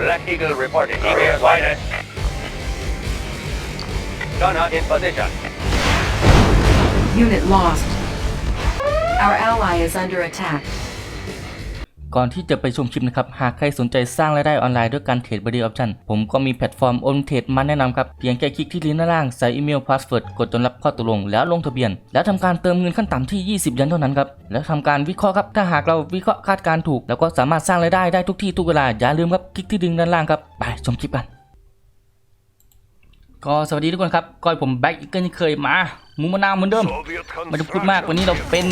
Black Eagle reporting. Eagle wider. Gunner in position. Unit lost. Our ally is under attack. ก่อนที่จะไปชมคลิปนะครับ หากใครสนใจสร้างรายได้ออนไลน์ด้วยการเทรดบริออปชันผมก็มีแพลตฟอร์มโอนเทรดมาแนะนำครับ เพียงแค่คลิกที่ลิงก์ด้านล่าง ใส่อีเมลพาสเวิร์ด กดจนรับข้อตกลง แล้วลงทะเบียน แล้วทำการเติมเงินขั้นต่ำที่ 20เหรียญเท่านั้นครับ แล้วทำการวิเคราะห์ครับ ถ้าหากเราวิเคราะห์คาดการณ์ถูก แล้วก็สามารถสร้างรายได้ได้ทุกที่ทุกเวลา อย่าลืมครับ คลิกที่ลิงก์ด้านล่างครับ ไปชมคลิปกัน ก็สวัสดีทุกคนครับก้อยผมแบ็กอีกเกิลเคยมาหมูมะนาวเหมือนเดิมไมันจะพูดมากวันนี้เราเป็น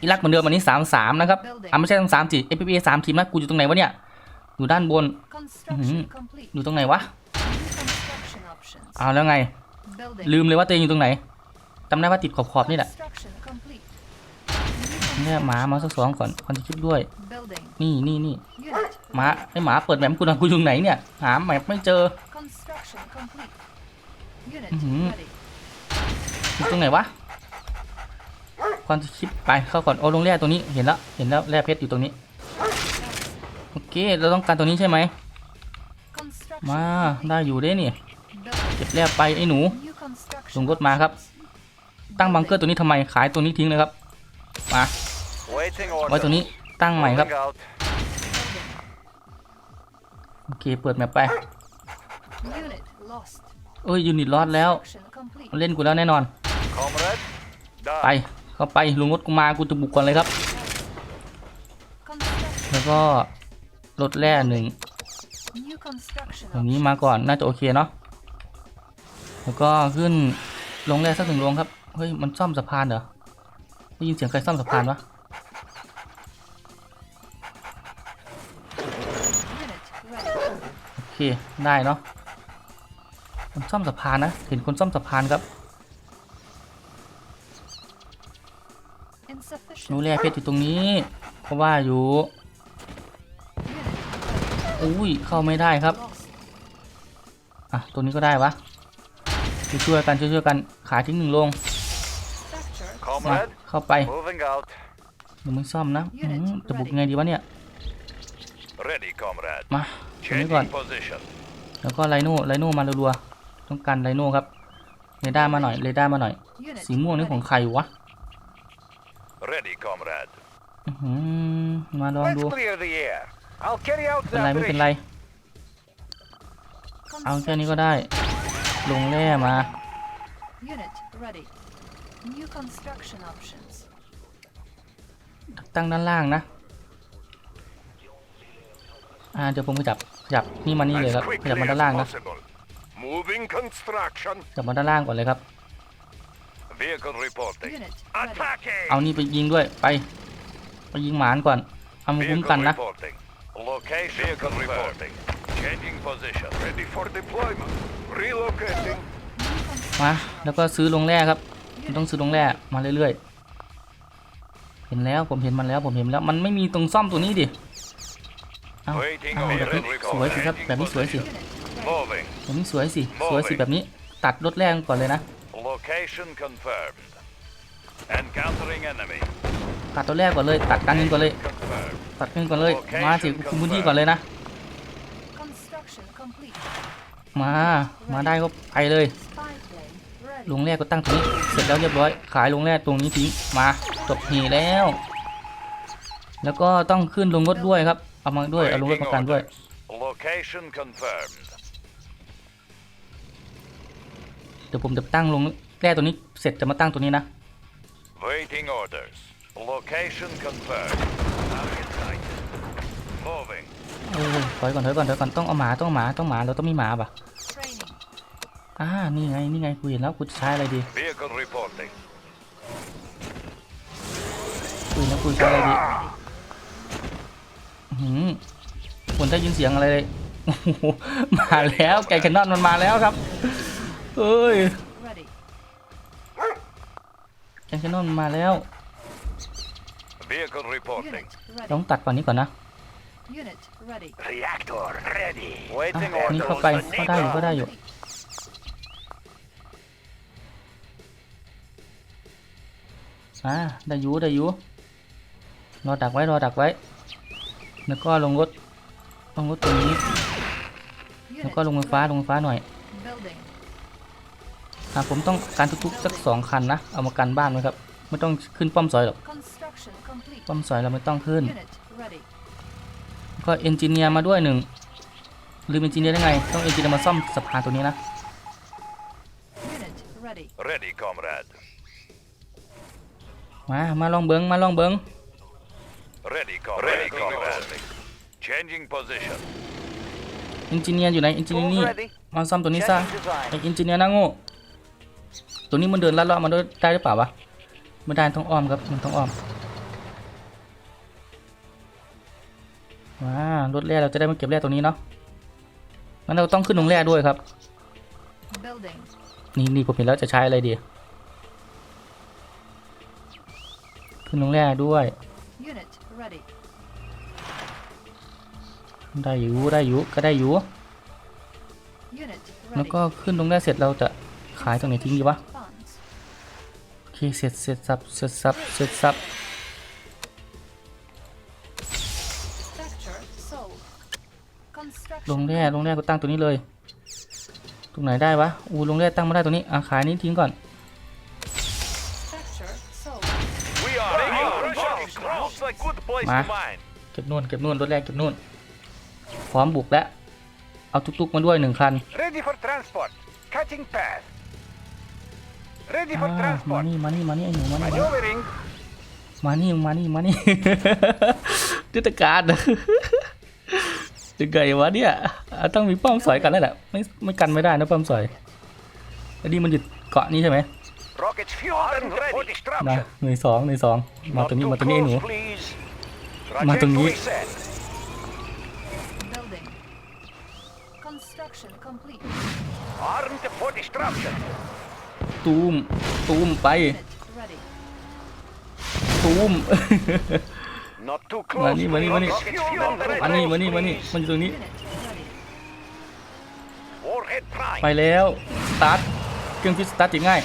อิรักเหมือนเดิมวันนี้สามสามนะครับอะไม่ใช่ทั้งสามสิเอพีเอสามทีมนะกูอยู่ตรงไหนวะเนี่ยอยู่ด้านบน Construction complete. อยู่ตรงไหนวะ New construction options. เอาแล้วไง Building. ลืมเลยว่าตัวเองอยู่ตรงไหนจำได้ว่าติดขอบขอบๆนี่แหละ Construction complete. เนี่ยหมามาสักสองก่อนคนจะคิดด้วย Building. นี่นี่นี่ Unit. หมาไอหมาเปิดแมปกูนะกูอยู่ตรงไหนเนี่ย หาแมปไม่เจอ Construction complete. Unit Mhm. ready. อยู่ตรงไหนวะ คอนจะคิดไปเข้าก่อนโอ้ลงแร่ตัวนี้เห็นแล้วเห็นแล้วแร่เพชรอยู่ตรงนี้โอเคเราต้องการตัวนี้ใช่ไหมมาได้อยู่เด้นี่เก็บแร่ไปไอ้หนูส่งรถมาครับ ตั้งบังเกอร์ตัวนี้ทำไมขายตัวนี้ทิ้งเลยครับมาไว้ตัวนี้ตั้งใหม่ครับโอเคเปิดแมปไปเอ้ยยูนิตลอดแล้วเล่นกูแล้วแน่นอนไป เข้าไปลุงรถกูมากูจะบุกก่อนเลยครับ แล้วก็รถแร่หนึ่ง New construction อย่างนี้มาก่อนน่าจะโอเคเนาะแล้วก็ขึ้นลงแร่สักหนึ่งลงครับเฮ้ยมันซ่อมสะพานเหรอได้ยินเสียงใครซ่อมสะพานวะโอเคได้เนาะมันซ่อมสะพานนะเห็นคนซ่อมสะพานครับ Insufficient. รู้แร่เพชรอยู่ตรงนี้เพราะว่าอยู่ Unit อุ้ยเข้าไม่ได้ครับ lost. อะตัวนี้ก็ได้วะช่วยๆกันช่วยๆกันขายทิ้งหนึ่งลง Structure มา Comrade. เข้าไป Moving out. เดี๋ยวมึงซ่อมนะอื้อหือจะบุกยังไงดีวะเนี่ย Ready, comrade. มาตรงนี้ก่อน Changing position. แล้วก็ไลโน่ไลโน่มารัวๆต้องการไลโน่ครับเรดาร์มาหน่อยเรดาร์มาหน่อย Unit สีม่วงนี่ของ ready. ใครวะ Ready, comrade. อื้อหือมาลอง Let's ดู clear the air. I'll carry out เป็น the ไรไม่เป็นไร operation. เอาแค่นี้ก็ได้ ลงแร่มา Unit ready. New construction options. ตั้งด้านล่างนะ อ่าเดี๋ยวผมขยับขยับนี่มานี่เลยครับ As ขยับ quickly มาด้าน as ล่างนะ possible. Moving construction. ขยับมาด้านล่างก่อนเลยครับ Vehicle reporting. Unit ready. Attacking. เอานี่ไปยิงด้วยไป ไปยิงหมานก่อนเอามาคุ้ม Vehicle กันนะ reporting. Location Vehicle reporting. Changing position. Ready for deployment. Relocating. มาแล้วก็ซื้อลงแร่ครับมันต้องซื้อลงแร่มาเรื่อยๆเห็นแล้วผมเห็นมันแล้วผมเห็นแล้วมันไม่มีตรงซ่อมตัวนี้ดิเอา Waiting เอา on แบบนี้ vehicle สวยสิครับ reporting. แบบนี้สวยสิ Moving. แบบนี้สวยสิสวยสิแบบนี้ ตัดรถแรงก่อนเลยนะ Location confirmed. Encountering enemy. ตัดตัวแรกก่อนเลย ตัดการเงินก่อนเลย Confirmed. ตัดเงินก่อนเลย มาสิคุมพื้นที่ก่อนเลยนะ Construction complete. มา มาได้ก็ไปเลย Spy plane ready. ลงแรกก็ตั้งตรงนี้ เสร็จแล้วเรียบร้อย ขายลงแรกตรงนี้ทิ้ง มาจบเหแล้ว แล้วก็ต้องขึ้นลงรถด้วยครับ เอามาด้วย เอาลงรถ Waiting ประกันด้วย orders. Location confirmed. เดี๋ยวผมจะตั้งลง แร่ตัวนี้เสร็จจะมาตั้งตัวนี้นะ Waiting orders. Location confirmed. Target sighted. Moving. เออถอยก่อนถอยก่อนถอยก่อนต้องเอาหมาต้องเอาหมาต้องหมาเราต้องมีหมาป่ะ Training. อ่านี่ไงนี่ไงกูเห็นแล้วกูจะใช้อะไรดี Vehicle reporting. กูเห็นแล้วกูใช้อะไรดีอื้อหืมคุณได้ยินเสียงอะไรเลยโอ้โหมาแล้วแกแคนนอนมันมาแล้วครับเอ้ย Ready. แกแคนนอนมันมาแล้ว Vehicle reporting. Unit ต้อง ready. ตัดก่อนนี้ก่อนนะ Unit ready. Reactor ready. อะ Waiting นี่ orders. เข้าไปก็ได้อยู่ก็ได้อยู่ อ่าได้อยู่ได้อยู่รอดักไว้รอดักไว้ แล้วก็ลงรถลงรถตรงนี้ แล้ว Unit ก็ลงไฟฟ้าลงไฟฟ้าหน่อย building. อะผมต้องการทุกๆสักสองคันนะเอามากันบ้านไว้ครับไม่ต้องขึ้นป้อมซอยหรอก Construction complete. ป้อมซอยเราไม่ต้องขึ้น Unit ready. ก็เอนจิเนียร์มาด้วยหนึ่งลืมเอนจิเนียร์ได้ไง ต้องเอนจิเนียร์มาซ่อมสะพานตัวนี้นะ Unit ready. Ready, comrade. มามาลองเบิงมาลองเบิง Ready, comrade. Ready, comrade. Changing position. เอนจิเนียร์อยู่ไหนเอนจิเนียร์นี่ ready. มาซ่อมตัวนี้ซะ Changing design. ไอเอนจิเนียร์นะโง่ ตัวนี้มันเดินลัดเลาะมาได้ได้หรือเปล่าวะไม่ได้ต้องอ้อมครับมันต้องอ้อมมารถแร่เราจะได้มาเก็บแร่ตรงนี้เนาะงั้นเราต้องขึ้นลงแร่ด้วยครับ Building. นี่นี่ผมเห็นแล้วจะใช้อะไรดี ขึ้นลงแร่ด้วย Unit ready. ได้อยู่ได้อยู่ก็ได้อยู่ Unit แล้ว ready. ก็ขึ้นลงแร่เสร็จเราจะขายตรงไหนทิ้งดีวะ Funds. โอเคเสร็จเสร็จสับเสร็จสับเสร็จสับ Structure sold. ลง Construction. แร่ลงแร่ก็ตั้งตัวนี้เลย ตรงไหนได้วะ อูลงแร่ตั้งไม่ได้ตรงนี้อะขายนี้ทิ้งก่อน Structure sold. We are Russia. Looks like good place Ma. to mine. เก็บนู่นเก็บนู่นรถแรกเก็บนู่นพร้อมบุกแล้ว เอาตุกๆมาด้วยหนึ่งคัน Ready for transport. Cutting path. Ready อ่ามานี่มานี่มานี่ไอ้หนูมานี่ Maneuvering. มานี่มานี่มานี่ ยุทธการ ยังไงวะเนี่ยอะต้องมีป้อมสอยกันแล้วแหละไม่ไม่กันไม่ได้นะป้อมสอยอันนี้มันหยุดเกาะนี้ใช่ไหม Rockets fueled and ready for นะ destruction. หน่วยสองหน่วยสองมาตัวนี้มาตัวนี้ไอ้หนู please. มาตรงนี้ Trajectory set. Building. Construction complete. Armed for destruction. ตูม ตูมไป Unit ready. ตูม Not too มา close. นี่มานี่มานี่ Rockets fueled and ready. มานี่มานี่มานี่มันอยู่ตรงนี้ Unit ready. Warhead prime. ไปแล้วสตาร์ทเครื่องพิสตาร์ทง่าย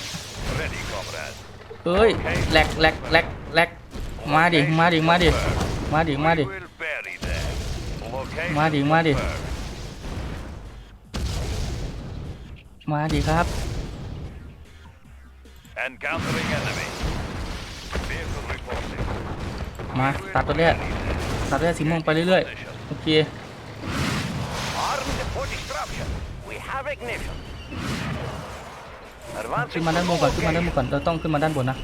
Ready, comrade. เอ้ยแหลกแหลกแหลกแหลกมาดิมาดิมาดิมาดิมาดิ We will bury them. Location มาดิมาดิ confirmed. มาดิครับ Encountering enemy. Vehicle reporting. มาตัดตัวแรกตัดตัวแรกสีม่วงไปเรื่อยๆ โอเค Armed for destruction. We have ignition. ขึ้น Advancing มาด้านบนก่อนขึ้นมาด้านบนก่อนเราต้องขึ้นมาด้านบนนะ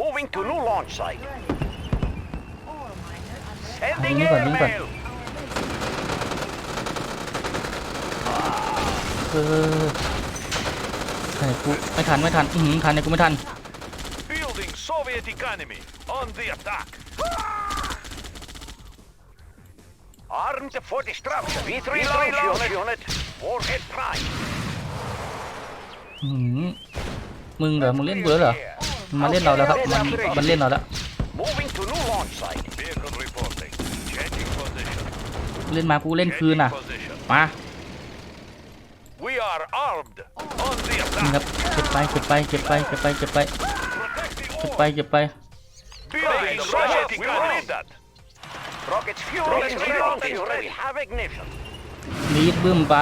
Moving to new launch site. Ready. Ore miner under Sending Ayun, yun, yun, airmail. เออ ไอ้กูไม่ทันไม่ทันอือหือทันไอ้กูไม่ทัน Building Soviet economy. On the attack. Armed for destruction. V3 launch unit. Warhead prime. อือหือมึงเหรอมึงเล่นกูแล้วเหรอมันมาเล่นเราแล้วครับมันมันเล่นเราแล้ว Moving to new launch site. Vehicle reporting. Changing position. เล่นมากูเล่นคืน Changing น่ะ position. มา We are armed. On the นี่ครับ attack. เก็บไปเก็บไปเก็บไปเก็บไปเก็บไป Protect the เก็บ ore. ไปเก็บไป Building Soviet economy. We will need that. Rockets fuel Rockets is ready. Have ignition. รีดบึ้มไป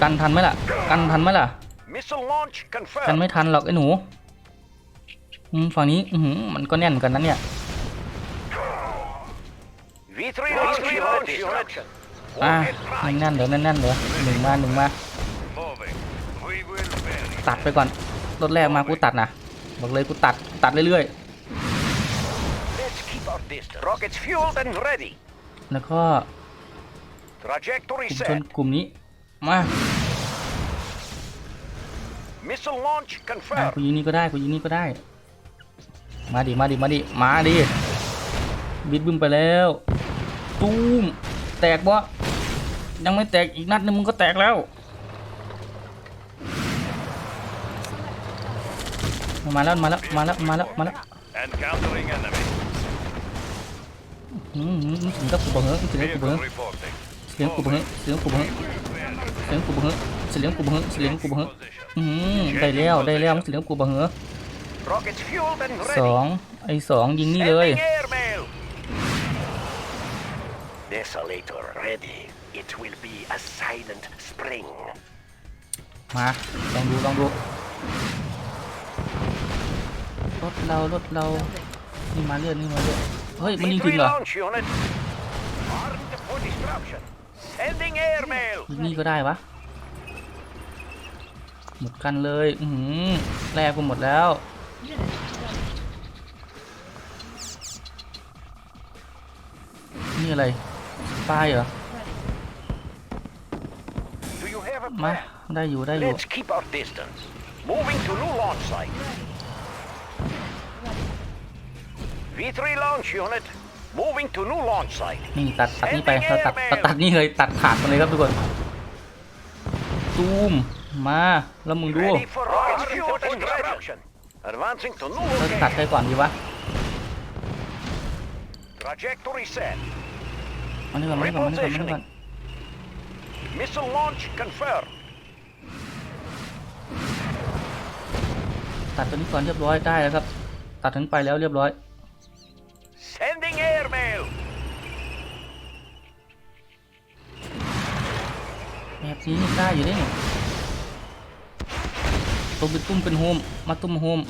กันทันไหมล่ะ กันทันไหมล่ะ Missile launch กัน confirmed. ไม่ทันหรอกไอ้หนูอืมฝั่งนี้อือหือมันก็แน่นเหมือนกันนะเนี่ย V3 launch unit. อะ Warhead prime. แน่นๆเดี๋ยวแน่นๆเดี๋ยวหนึ่งมาหนึ่งมา Moving. We will bury ตัดไปก่อนรถแรกมากูตัดนะบอกเลยกูตัดตัดเรื่อย Let's keep our distance. Rockets fueled and ready. ๆแล้วก็ Trajectory กลุ่มชน set. กลุ่มนี้มา Missile launch อะ confirmed. กูยิงนี่ก็ได้กูยิงนี่ก็ได้ มาดิมาดิมาดิมาดิบิดบึ้มไปแล้วตูมแตกบ่ยังไม่แตกอีกนัดนึงมึงก็แตกแล้ว มาแล้วมาแล้วมาแล้วมาแล้วมาแล้ว Encountering enemy. อืมอืมอืมถึงกับกูบอกเหอะถึงกับกูบอกเห Vehicle อะ reporting. เสียงกูบอกเหอะเสียงกูบอกเหอะเสียงกูบอกเหอะเสียงกูบอกเหอะเสียงกูบอกเหอะ Position. อืมได้แล้วได้แล้วเสียงกูบอกเหอะ Rockets fueled and ส ready. องไอ้สองยิงนี่เลย Sending airmail. Desolator ready. It will be a silent spring. มาลองดูลองดูร ถเรารถเรา Building. นี่มาเรื่อยนี่มาเรื่อยเฮ้ยมันยิงถึงเหรอ launch unit. Armed for disruption. Sending airmail. ยิงนี่ก็ได้วะหมดกันเลยอือหือแลกกูหมดแล้ว Unit ready. นี่อะไรปลายเหรอ Ready. Do you have a มา plan? ได้อยู่ได้อยู่ V3 launch unit. Moving to new launch site. นี่ตัดตัดนี่ไปเราตัดตัดตัดนี่เลยตัดขาดมาเลยครับทุกคนตูมมาแล้วมึงดู Ready for rocket fuel disruption. Advancing to new เราตัด location. ไปก่อนดีวะ Trajectory set. มานี่ก่อนมานี่ก่อนมานี่ก่อนมานี่ก่อน Missile launch confirmed. ตัดตัวนี้ก่อนเรียบร้อยได้แล้วครับ ตัดถึงไปแล้วเรียบร้อย บบนี้ได้อยู่นี่ตุ้มเป็นตุ้มเป็นโฮม มาตุ้มโฮม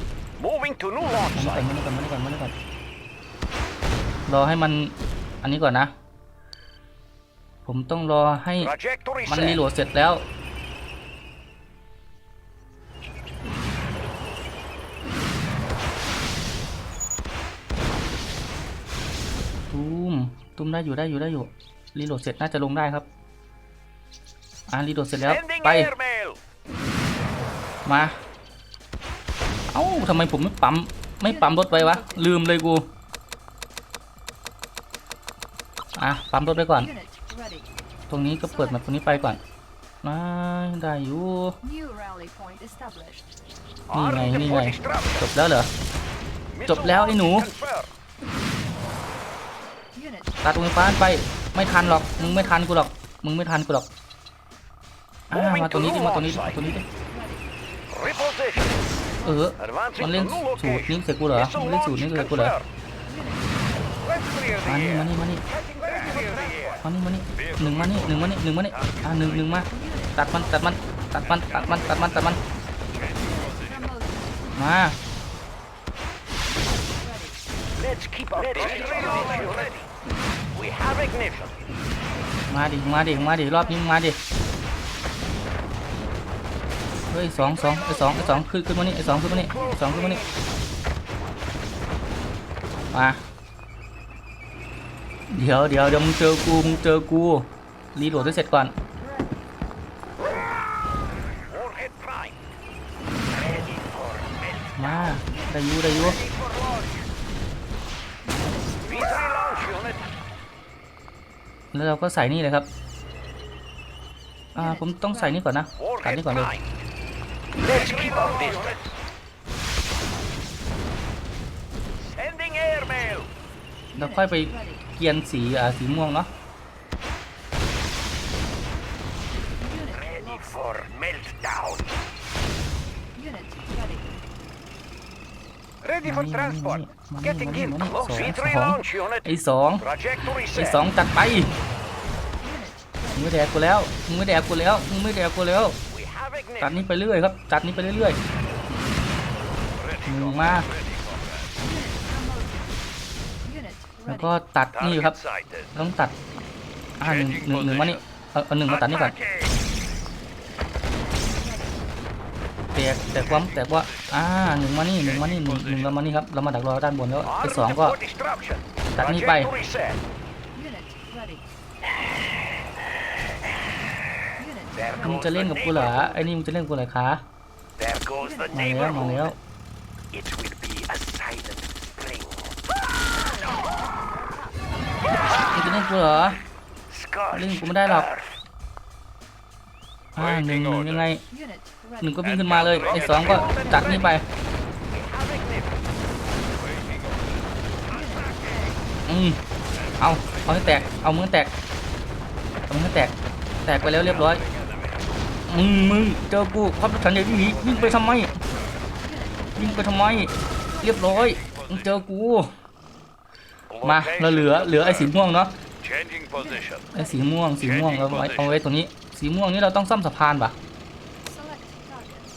Moving to new launch มา site. นี่ก่อนมานี่ก่อนมานี่ก่อนมานี่ก่อนรอให้มันอันนี้ก่อนนะ ผมต้องรอให้ Trajectory มันรี set. โหลดเสร็จแล้วตูมตูมได้อยู่ได้อยู่ได้อยู่รีโหลดเสร็จน่าจะลงได้ครับ อ่ารีโหลดเสร็จแล้ว Sending ไป airmail. มา เอ้าทำไมผมไม่ปั๊ม ไม่ปั๊มรถไปวะ ลืมเลยกู อะ ปั๊มรถไปก่อน Unit ready. ตรงนี้ก็เปิดมาตรงนี้ไปก่อนมาได้อยู่ New rally point established. นี่ไง Armed นี่ for ไง disruption. จบแล้วเหรอ Missile จบแล้วไอ้หนู launch confirmed. Unit ตัดวงฟ้าไป ไม่ทันหรอก มึงไม่ทันกูหรอก มึงไม่ทันกูหรอก อ่ามาตัวนี้ดิมาตัวนี้ดิมาตัวนี้ดิ ready. Reposition. เออ Advancing มัน to เล่น new สูตร location. นี้ใส่กูเหรอมัน Missile เล่นสูตร launch นี้ใส่กูเหรอ confirmed. Let's clear มา the นี่มา air. นี่มานี่ Let's clear the air. มานี่มานี่หนึ่งมานี่หนึ่งมานี่หนึ่งมานี่อ่าหนึ่งหนึ่งมาตัดมันตัดมันตัดมันตัดมันตัดมันตัดมัน Promoted. มา Let's keep our distance. ready. We have ignition. มาดิมาดิมาดิรอบนี้มึงมาดิเฮ้ยสองสองไอ้สองไอ้สองขึ้นขึ้นมานี่ไอ้สองขึ้นมานี่ไอ้สองขึ้นมานี่มาเดี๋ยวเดี๋ยวเดี๋ยวมึงเจอกูมึงเจอกูรีโหลดให้เสร็จก่อนมาได้ยูได้ยูแล้วเราก็ใส่นี่เลยครับ อ่า ผมต้องใส่นี่ก่อนนะตัดนี่ก่อนเลย Let's keep our distance. Sending airmail. แล้วค่อยไป Ready. เกียนสีอ่าสีม่วงเนาะ Unit Ready lost. for meltdown. Unit ready. Ready for Money, transport. money, money, Getting money, in money. close. Song, V3 song. launch unit. ไอ้สอง Trajectory ไอ้ set. สองจัดไป Unit มึงไม่แดกกูแล้ว มึงไม่แดกกูแล้ว มึงไม่แดกกูแล้ว We have จัดนี้ไปเรื่อยครับ จัดนี้ไปเรื่อย Ready, ๆมึงมาแล้วก็ตัดนี่ครับ ต้องตัดอ่าหนึ่งหนึ่งหนึ่งมานี่เอาเอหนึ่งมาตัดนี่ก่อนแตกแต่ความแต่ว่าอ่าหนึ่งมานี่หนึ่งมานี่หนึ่งหนึ่งเรามานี่ครับเรามาดักรอด้านบนแล้วไอ้สองก็ตัดนี่ไป Trajectory set. Unit ready. Unit มึงจะเล่นกับกูเหรอไอ้นี่มึงจะเล่นกับกูเหรอคะ There goes the มาแล้วมาแล้ว neighborhood. It will be a silent spring. มึงจะเล่นกูเหรอ Scorched Linh cũng đã đọc. earth. อ่าหนึ่งหนึ่งยังไง Unit หนึ่ง ready. ก็วิ่งขึ้นมาเลยไอ้สองก็จัดนี่ไป We have ignition. อืมเอาเอาให้แตกเอามือให้แตกเอามือให้แตกแตกไปแล้วเรียบร้อย มึงมึงเจอกูครับรถถังใหญ่วิ่งหนีวิ่งไปทำไมวิ่งไปทำไม เรียบร้อยมึงเจอกูมาเราเหลือเหลือไอ้สีม่วงเนาะ Changing position. ไอ้สีม่วงสีม่วงเราไว้เอาไว้ตรงนี้ สีม่วงนี่เราต้องซ่อมสะพานปะ Select targets.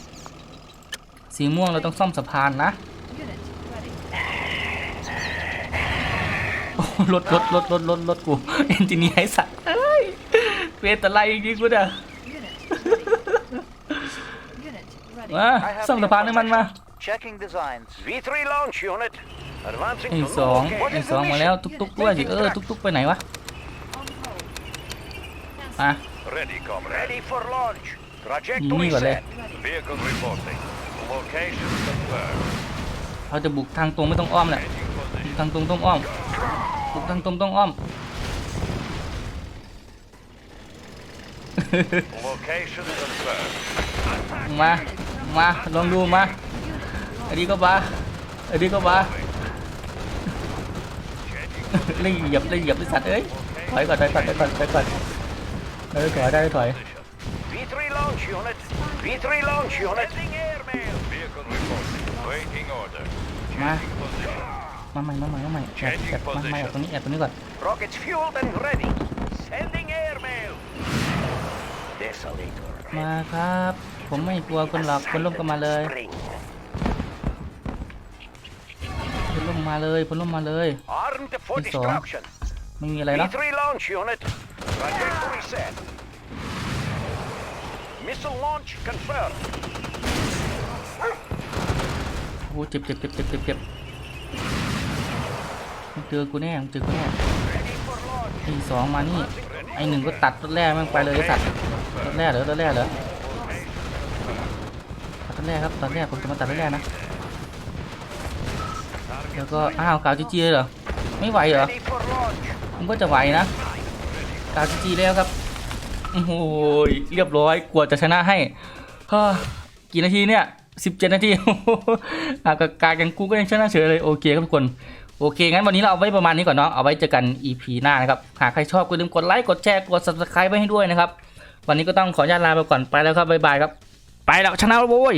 สีม่วงเราต้องซ่อมสะพานนะ Unit ready. โอ้รถรถรถรถรถรถกูเอนจิเนียร์ไอ้สัตว์เอ้ยเวทอะไรจริงๆกูเนี่ย Unit ready. Unit ready. มาซ่อมสะพานให้มันมา Checking designs. V3 launch unit. Advancing ไอ้ to สอง locate. ไอ้สองมาแล้วตุ๊กๆด้วยสิเออตุ๊กๆไปไหนวะ On hold. อะ Ready, comrade. Ready for launch. Trajectory Ni gọi set. đây. Vehicle reporting. Location confirmed. เราจะบุกทางตรงไม่ต้องอ้อมแหละ Changing บุก position. ทางตรงต้องอ้อม บุกทางตรงต้องอ้อม Location confirmed. มา มาลองดูมาอันนี้ก็มาอันนี้ก็มา Changing เล่นเหยียบเล่นเหยียบไอ้สัตว์เอ้ยถอยก่อนถอยก่อนถอยก่อนถอยก่อนเออถอยได้ถอย position. V3 launch unit. V3 launch unit. Sending airmail. Vehicle reporting. Waiting order. มา Changing position. มาใหม่มาใหม่มาใหม่แอบแอบมาใหม่แอบตรงนี้แอบตรงนี้ก่อน Rockets fueled and ready. Sending airmail. Desolator. มาครับ ผมไม่กลัวคนหรอกคนร่มก็มาเลย Spring. คนร่มมาเลยคนร่มมาเลย Armed for It's on. destruction. ไม่มีอะไรแล้ว V3 launch unit. Trajectory set. Missile launch confirmed. โอ้เจ็บเจ็บเจ็บเจ็บเจ็บเจ็บมึงเจอกูแน่มึงเจอกูแน่ Ready for launch. ไอ้สองมานี่ไอ้หนึ่งก็ตัดรถแรกมันไปเลยไอ้สัตว์รถ แรกเหรอรถแรกเหรอตัดแรกครับตอนแรกผมจะมาตัดรถแรกนะแล้วก็อ้าวกาวจีจีเลยเหรอไม่ไหวเหรอ Ready for launch. ผมก็จะไหวนะกาวจีจีแล้วครับโอ้โหเรียบร้อยกว่าจะชนะให้กี่นาทีเนี่ย17 นาทีอากบกายังกูก็ยังชนะเฉยเลยโอเคครับทุกคนโอเค งั้นวันนี้เราเอาไว้ประมาณนี้ก่อนเนาะเอาไว้เจอกัน EP หน้านะครับ หากใครชอบก็อย่าลืมกดไลค์ กดแชร์ กด subscribe ไว้ให้ด้วยนะครับ วันนี้ก็ต้องขออนุญาตลาไปก่อนไปแล้วครับบ๊ายบายครับ ไปแล้วชนะโว้ย